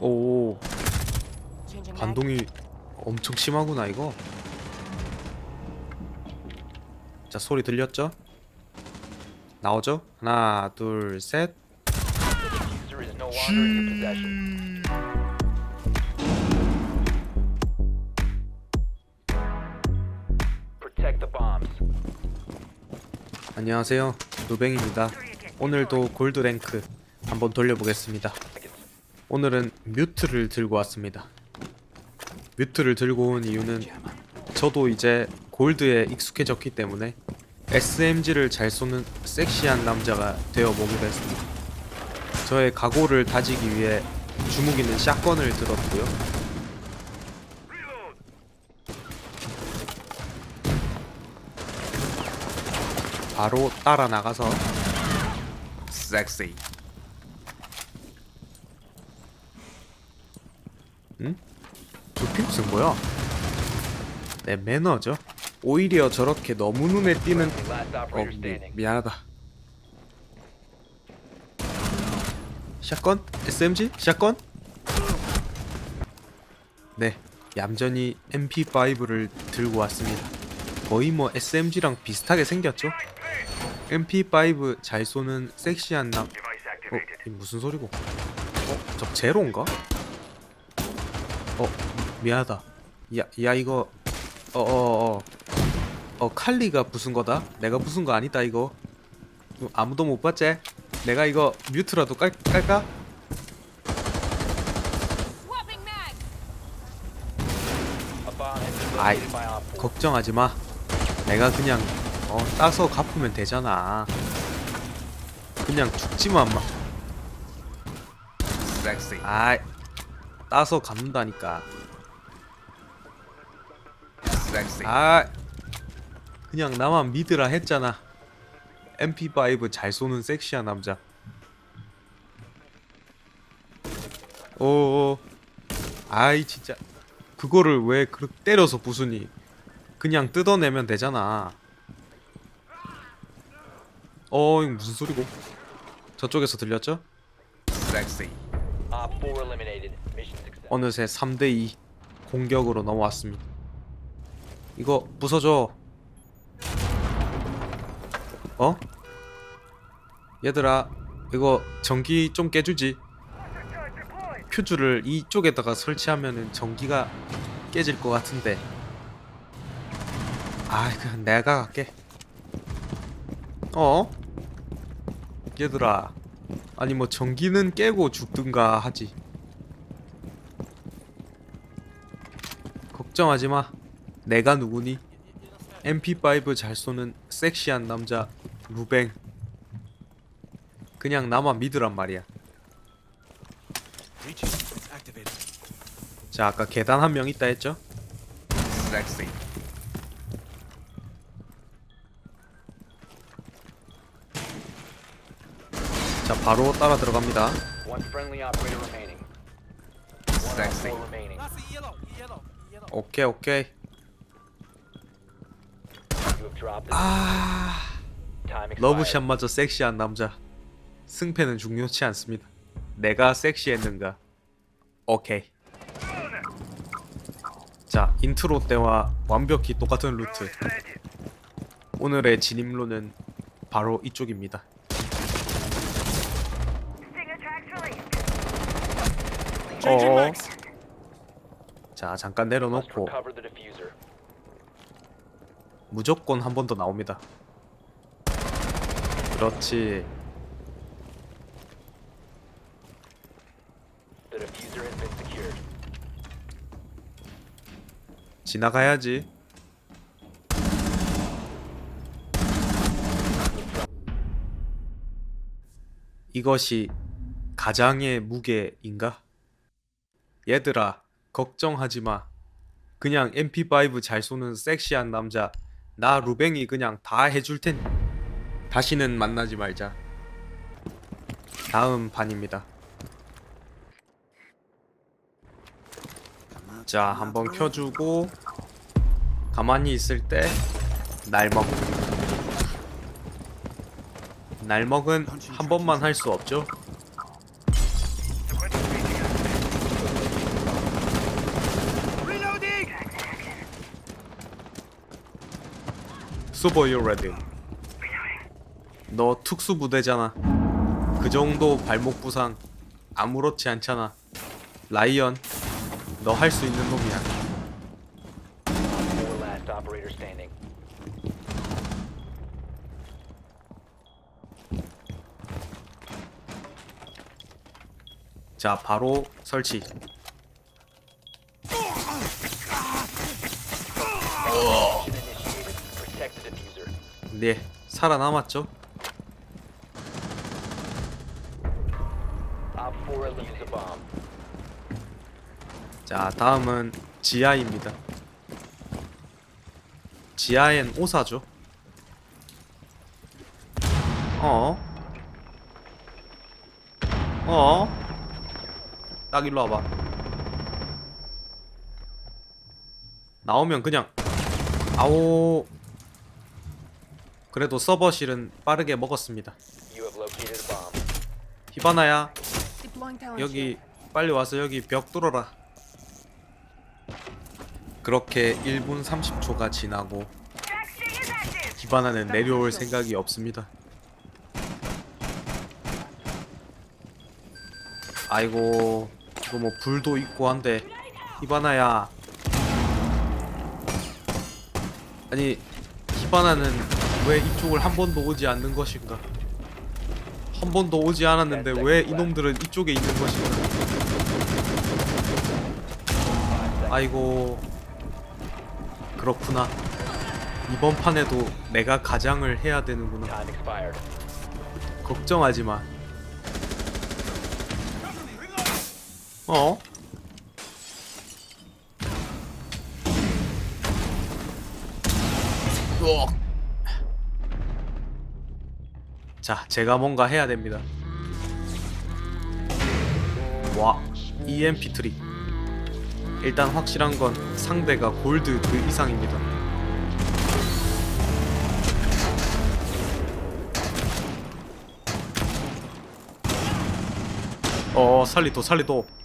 오 반동이 엄청 심하구나 이거 자 소리 들렸죠? 나오죠? 하나 둘셋. 안녕하세요 누뱅입니다 오늘도 골드 랭크 한번 돌려보겠습니다 오늘은 뮤트를 들고 왔습니다. 뮤트를 들고 온 이유는 저도 이제 골드에 익숙해졌기 때문에 SMG를 잘 쏘는 섹시한 남자가 되어 보기로 했습니다. 저의 각오를 다지기 위해 주묵 있는 샷건을 들었고요. 바로 따라 나가서 섹시 응? 저 핑크색 뭐야? 내 매너죠 오히려 저렇게 너무 눈에 띄는 어 미. 미안하다 샷건? SMG? 샷건? 네 얌전히 MP5를 들고 왔습니다 거의 뭐 SMG랑 비슷하게 생겼죠? MP5 잘 쏘는 섹시한 남 어? 이 무슨 소리고? 어? 저 제로인가? 어 미안하다 야, 야 이거 어어 어 어, 어, 칼리가 부순 거다? 내가 부순 거 아니다 이거 이거 아무도 못 봤지? 내가 이거 뮤트라도 깔, 깔까? 아이 located by Op 4. 걱정하지 마 내가 그냥 어 따서 갚으면 되잖아 그냥 죽지만 마 섹시 아이 따서 갚는다니까. 아 그냥 나만 믿으라 했잖아. MP5 잘 쏘는 섹시한 남자. 오 아이 진짜. 그거를 왜 그렇게 때려서 부수니 그냥 뜯어내면 되잖아. 어 이거 무슨 소리고? 저쪽에서 들렸죠? 섹시 Op 4 eliminated. Mission success. 어느새 3대2 공격으로 넘어왔습니다 이거 부숴줘 어? 얘들아 이거 전기 좀 깨주지 퓨즈를 이쪽에다가 설치하면은 전기가 깨질 것 같은데 아 그냥 내가 갈게 어? 얘들아 아니 뭐 전기는 깨고 죽든가 하지 걱정하지 마. 내가 누구니? MP5 잘 쏘는 섹시한 남자 루뱅. 그냥 나만 믿으란 말이야. 자, 아까 계단 한 명 있다 했죠? 섹시. 바로 따라 들어갑니다. One friendly operator remaining. One Op 4 remaining. 오케이, 오케이. You have dropped the 아. time expired. 러브샷마저 섹시한 남자 승패는 중요치 않습니다 내가 섹시했는가 오케이 자 인트로 때와 완벽히 똑같은 루트 오늘의 진입로는 바로 이쪽입니다 어어 자 잠깐 내려놓고 recover the diffuser. 무조건 한 번 더 나옵니다. 그렇지. The diffuser has been secured. 지나가야지. 이것이 가장의 무게인가? 얘들아, 걱정하지 마. 그냥 MP5 잘 쏘는 섹시한 남자, 나 루뱅이 그냥 다 해줄 테니. 다시는 만나지 말자. 다음 반입니다. 자, 한번 켜주고 가만히 있을 때 날먹. 날먹은 한 번만 할 수 없죠. 유 레디 너 특수부대잖아. 그 정도 발목 부상 아무렇지 않잖아. 라이언 너 할 수 있는 놈이야. Four last operator standing. 자 바로 설치 네 살아남았죠 Op 4 eliminated the bomb. 자 다음은 지하입니다 지하엔 오사죠 어? 어? 딱 일로 와봐 나오면 그냥 아오 그래도 서버실은 빠르게 먹었습니다 You have located a bomb. 히바나야 여기 빨리 와서 여기 벽 뚫어라. 그렇게 1분 30초가 지나고 기바나는 내려올 생각이 없습니다. 아이고 이거 뭐 불도 있고 한데 히바나야 아니 히바나는 왜 이쪽을 한 번도 오지 않는 것인가? 한 번도 오지 않았는데 왜 이놈들은 이쪽에 있는 것인가? 아이고 그렇구나. 이번 판에도 내가 가장을 해야 되는구나. Time expired. 걱정하지 마. 어? 으악. 자, 제가 뭔가 해야 됩니다. 와, EMP 트리. 일단 확실한 건 상대가 골드 그 이상입니다. 어, 살리도 살리도.